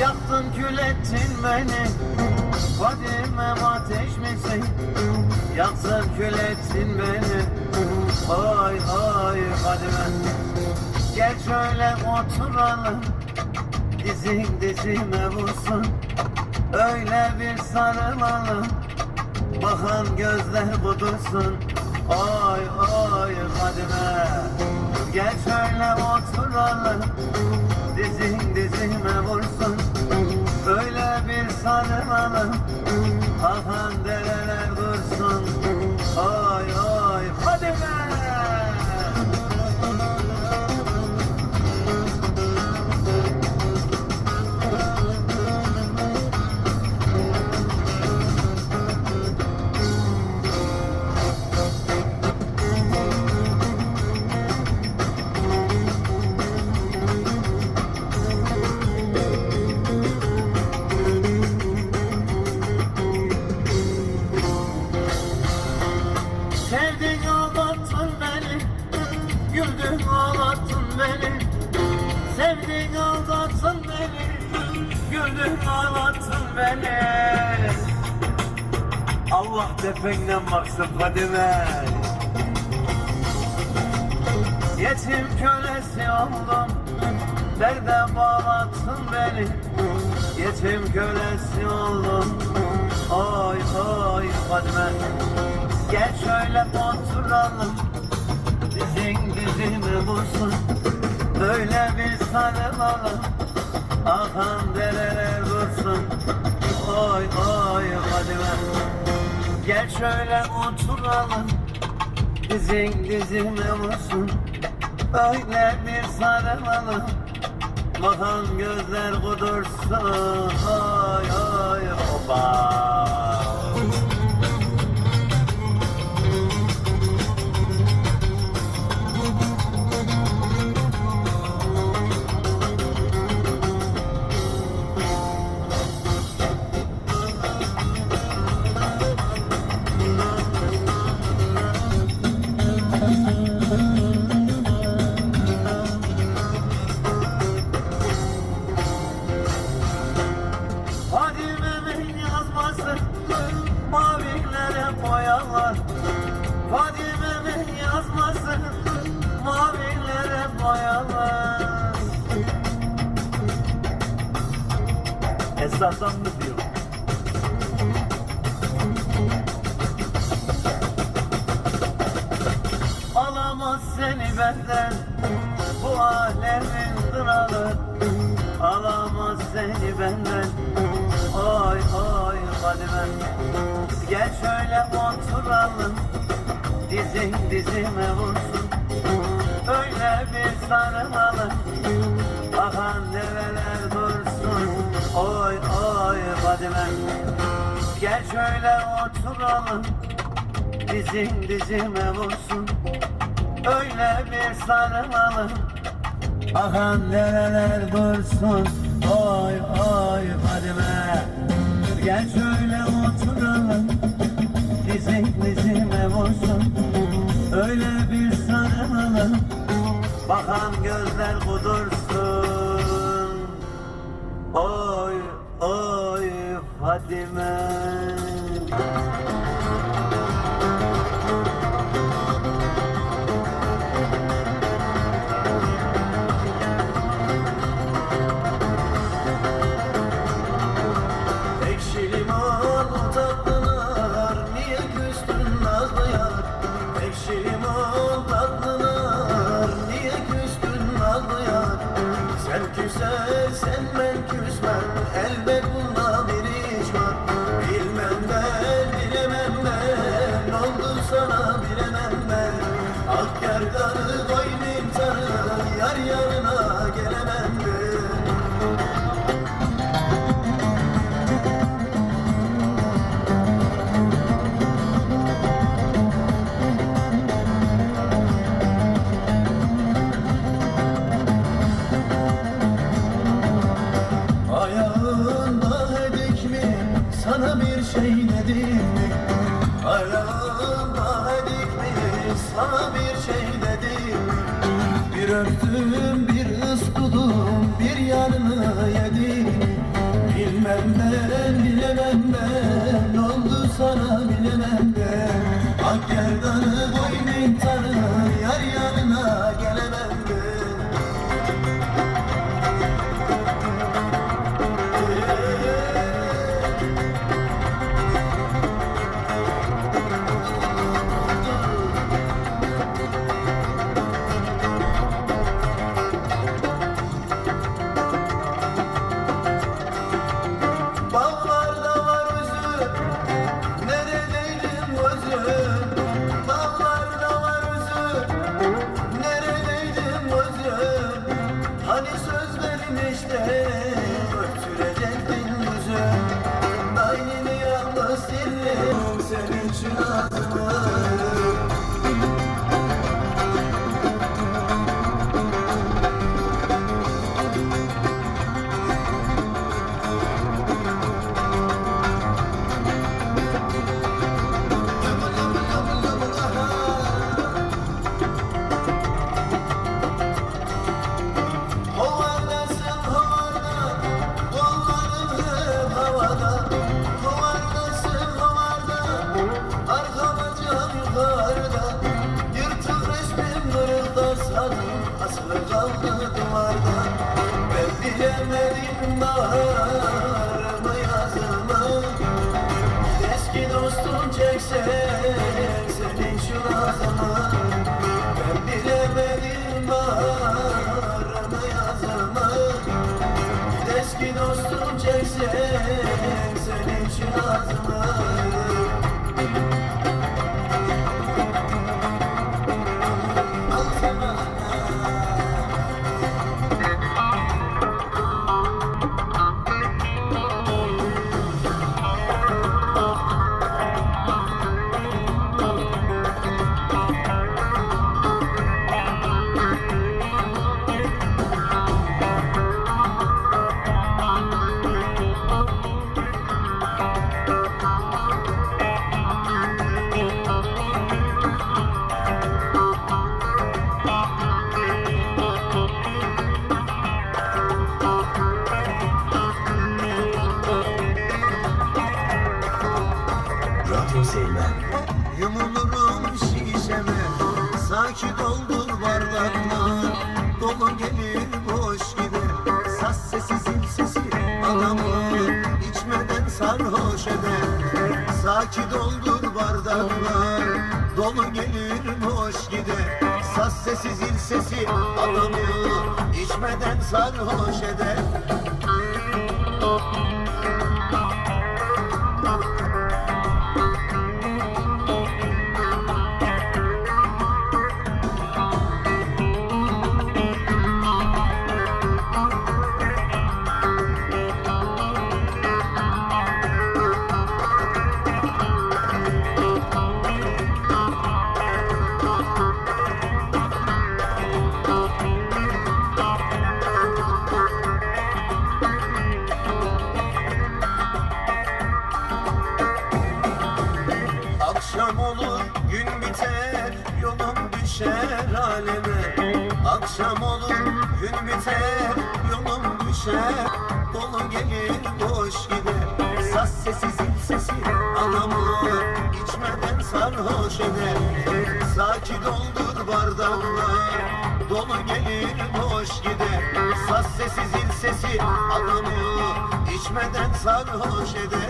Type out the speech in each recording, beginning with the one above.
Yaktın kül ettin beni. Fadimem ateş misin? Yaksın kül ettin beni. Ay ay Fadime Gel şöyle oturalım. Dizin dizime vursun. Öyle bir sarılalım. Bakan gözler kudursun. Ay ay Fadime Gel şöyle oturalım. Dizin dizime vursun Öyle bir sarılalım ağlattın beni Güldün ağlattın beni. Allah tependen baksın Fadime Yetim kölesi oldum Derde bağlattın beni. Yetim kölesi oldum Ay ay Fadime Gel şöyle oturalım Dizin dizime vursun Böyle bir sarılalım Akan dereler dursun. Ay ay Fadime Gel şöyle oturalım Dizin dizime vursun. Öyle bir sarılalım Bakan gözler kudursun. Ay ay oba Dizin dizime vursun. Öyle bir sarılalım. Akan develer dursun. Oy oy Fadime Gel şöyle oturalım. Dizin dizime vursun. Öyle bir sarılalım. Akan dereler dursun. Oy oy Fadime Gel şöyle oturalım. Dizin dizime vursun Öyle bir sarılalım Bakan gözler kudursun. Oy oy Fadime yanını yedim Bilmem ben, bilemem ben, oldu sana senin Sanki doldur bardaklar Dolu gelir boş gider Saz sesi zil sesi adamı içmeden sarhoş eder. Saki doldur bardaklar Dolu gelir boş gider Saz sesi zil sesi adamı içmeden sarhoş eder. Akşam düşer Dolu gelir boş gider Saz sesi zil sesi adamı içmeden sarhoş eder. Saki doldur bardaklar dolu gelir boş gider Saz sesi zil sesi adamı içmeden sarhoş eder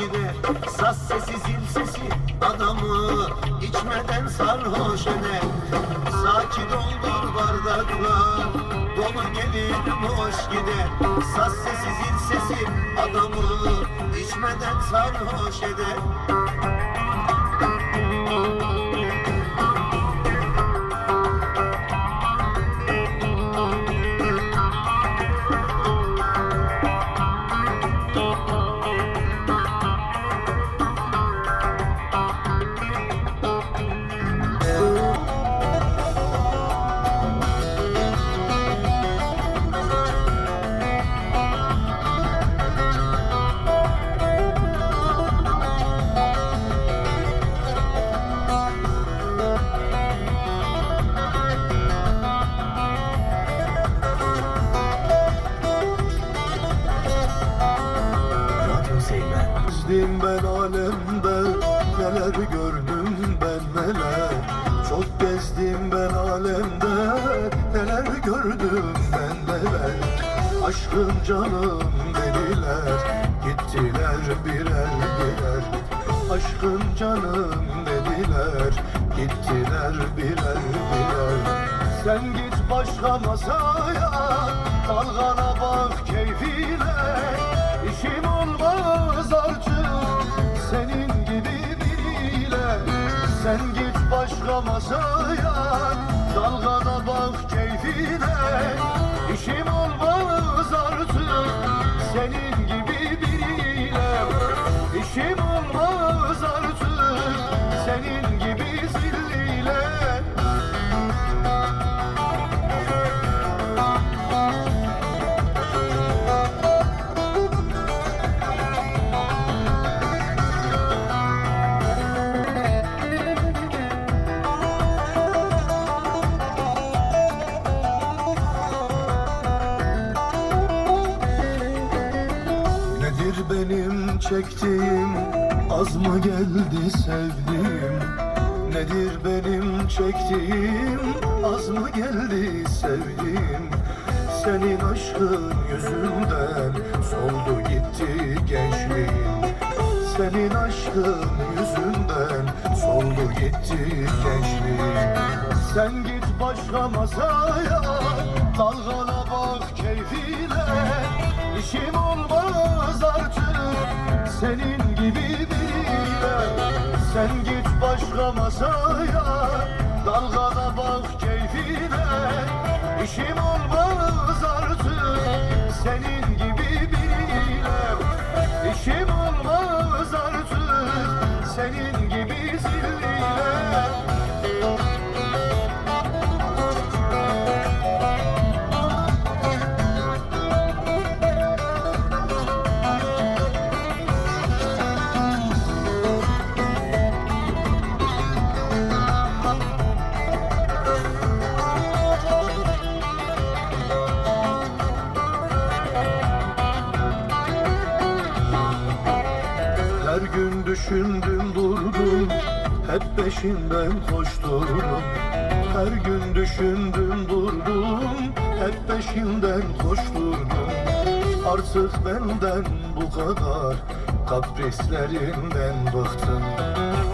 boş gider Saz sesi zil sesi Adamı içmeden sarhoş eder Sanki doldur bardaklar Dolu gelir boş gider Saz sesi zil sesi Adamı içmeden sarhoş eder canım dediler gittiler birer birer. Aşkım canım dediler gittiler birer birer. Sen git başka masaya dalgana bak keyfine. İşim olmaz artık senin gibi biriyle. Sen git başka masaya Dalgana bak keyfine. İşim olmaz senin gibi biriyle İşim yüzünden Soldu gitti gençliğim. Sen git başka masaya Dalgana bak keyfine. İşim olmaz artık senin gibi biriyle Sen git başka masaya Dalgana bak keyfine. İşim olmaz artık senin senin peşinden koşturdum Her gün düşündüm durdum Hep peşinden koşturdum. Artık benden bu kadar Kaprislerinden bıktım.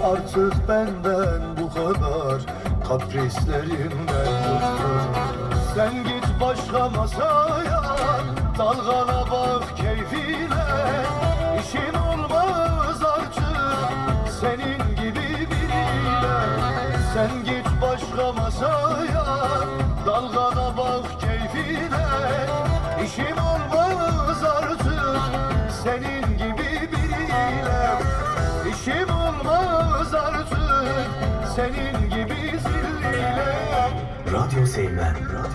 Artık benden bu kadar Kaprislerinden bıktım. Sen git başka masaya Dalgana bak keyfine. İşin masaya Dalgana bak keyfine İşin olmaz artık Senin gibi biriyle İşim olmaz artık Senin gibi zilliyle Radyo Seymen. Radyo